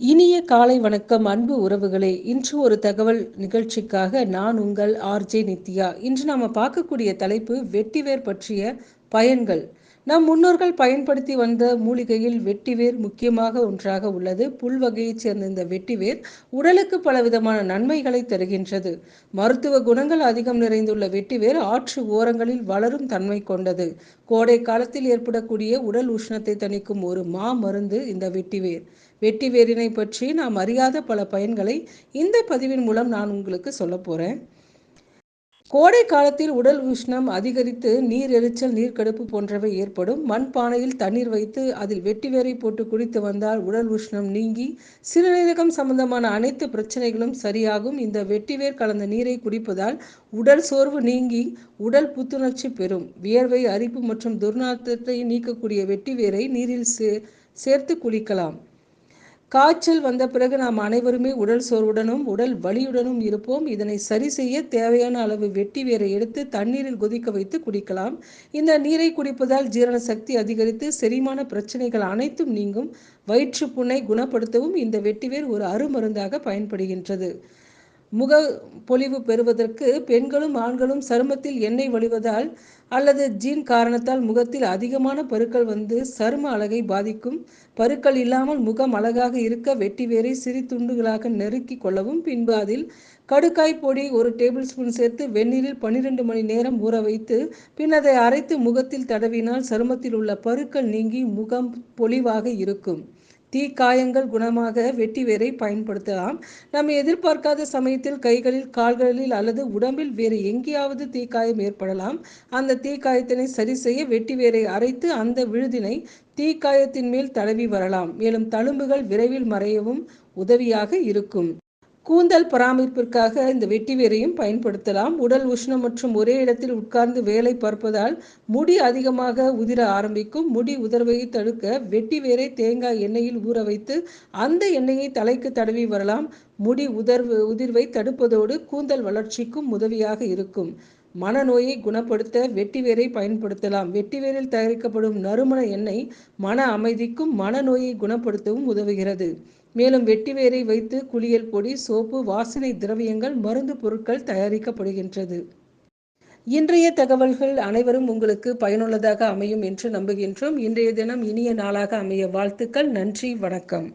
இனிய காலை வணக்கம் அன்பு உறவுகளே. இன்று ஒரு தகவல் நிகழ்ச்சிக்காக நான் உங்கள் ஆர்ஜே நித்யா. இன்று நாம பார்க்கக்கூடிய தலைப்பு வெட்டிவேர் பற்றிய பயன்கள். நம் முன்னோர்கள் பயன்படுத்தி வந்த மூலிகையில் வெட்டிவேர் முக்கியமாக ஒன்றாக உள்ளது. புல் வகையைச் சேர்ந்த இந்த வெட்டிவேர் உடலுக்கு பலவிதமான நன்மைகளை தருகின்றது. மருத்துவ குணங்கள் அதிகம் நிறைந்துள்ள வெட்டிவேர் ஆற்று ஓரங்களில் வளரும் தன்மை கொண்டது. கோடை காலத்தில் ஏற்படக்கூடிய உடல் உஷ்ணத்தை தணிக்கும் ஒரு மா மருந்து இந்த வெட்டிவேர். வெட்டிவேரினை பற்றி நாம் அறியாத பல பயன்களை இந்த பதிவின் மூலம் நான் உங்களுக்கு சொல்ல போகிறேன் கோடை காலத்தில் உடல் உஷ்ணம் அதிகரித்து நீர் எரிச்சல் நீர்க்கடுப்பு போன்றவை ஏற்படும். மண் பானையில் தண்ணீர் வைத்து அதில் வெட்டிவேரை போட்டு குடித்து வந்தால் உடல் உஷ்ணம் நீங்கி சிறுநீரகம் சம்பந்தமான அனைத்து பிரச்சனைகளும் சரியாகும். இந்த வெட்டிவேர் கலந்த நீரை குடிப்பதால் உடல் சோர்வு நீங்கி உடல் புத்துணர்ச்சி பெறும். வியர்வை அரிப்பு மற்றும் துர்நாற்றத்தை நீக்கக்கூடிய வெட்டிவேரை நீரில் சே சேர்த்து குளிக்கலாம். காய்ச்சல் வந்த பிறகு நாம் அனைவருமே உடல் சோர்வுடனும் உடல் வலியுடனும் இருப்போம். இதனை சரி செய்ய தேவையான அளவு வெட்டி வேரை எடுத்து தண்ணீரில் கொதிக்க வைத்து குடிக்கலாம். இந்த நீரை குடிப்பதால் ஜீரண சக்தி அதிகரித்து செரிமான பிரச்சனைகள் அனைத்தும் நீங்கும். வயிற்றுப்புண்ணை குணப்படுத்தவும் இந்த வெட்டிவேர் ஒரு அருமருந்தாக பயன்படுகின்றது. முக பொலிவு பெறுவதற்கு பெண்களும் ஆண்களும் சருமத்தில் எண்ணெய் வழிவதால் அல்லது ஜீன் காரணத்தால் முகத்தில் அதிகமான பருக்கள் வந்து சரும அழகை பாதிக்கும். பருக்கள் இல்லாமல் முகம் அழகாக இருக்க வெட்டி வேரை சிறு துண்டுகளாக நெருக்கி கொள்ளவும் பின்பு அதில் கடுக்காய் பொடி ஒரு டேபிள் ஸ்பூன் சேர்த்து வெந்நீரில் பன்னிரெண்டு மணி நேரம் ஊற வைத்து பின் அதை அரைத்து முகத்தில் தடவினால் சருமத்தில் உள்ள பருக்கள் நீங்கி முகம் பொலிவாக இருக்கும். தீக்காயங்கள் குணமாக வெட்டி வேரை பயன்படுத்தலாம். நம்ம எதிர்பார்க்காத சமயத்தில் கைகளில் கால்களில் அல்லது உடம்பில் வேறு எங்கேயாவது தீக்காயம் ஏற்படலாம். அந்த தீக்காயத்தினை சரி செய்ய வெட்டி வேரை அரைத்து அந்த விழுதினை தீக்காயத்தின் மேல் தடவி வரலாம். மேலும் தழும்புகள் விரைவில் மறையவும் உதவியாக இருக்கும். கூந்தல் பராமரிப்பிற்காக இந்த வெட்டி வேரையும் பயன்படுத்தலாம். உடல் உஷ்ணம் மற்றும் ஒரே இடத்தில் உட்கார்ந்து வேலை பார்ப்பதால் முடி அதிகமாக உதிர ஆரம்பிக்கும். முடி உதர்வை தடுக்க வெட்டி வேரை தேங்காய் எண்ணெயில் ஊற வைத்து அந்த எண்ணெயை தலைக்கு தடவி வரலாம். முடி உதர்வு உதிர்வை தடுப்பதோடு கூந்தல் வளர்ச்சிக்கும் உதவியாக இருக்கும். மனநோயை குணப்படுத்த வெட்டிவேரை பயன்படுத்தலாம். வெட்டிவேரில் தயாரிக்கப்படும் நறுமண எண்ணெய் மன அமைதிக்கும் மனநோயை குணப்படுத்தவும் உதவுகிறது. மேலும் வெட்டிவேரை வைத்து குளியல் பொடி சோப்பு வாசனை திரவியங்கள் மருந்து பொருட்கள் தயாரிக்கப்படுகின்றது. இன்றைய தகவல்கள் அனைவரும் உங்களுக்கு பயனுள்ளதாக அமையும் என்று நம்புகின்றோம். இன்றைய தினம் இனிய நாளாக அமைய வாழ்த்துக்கள். நன்றி வணக்கம்.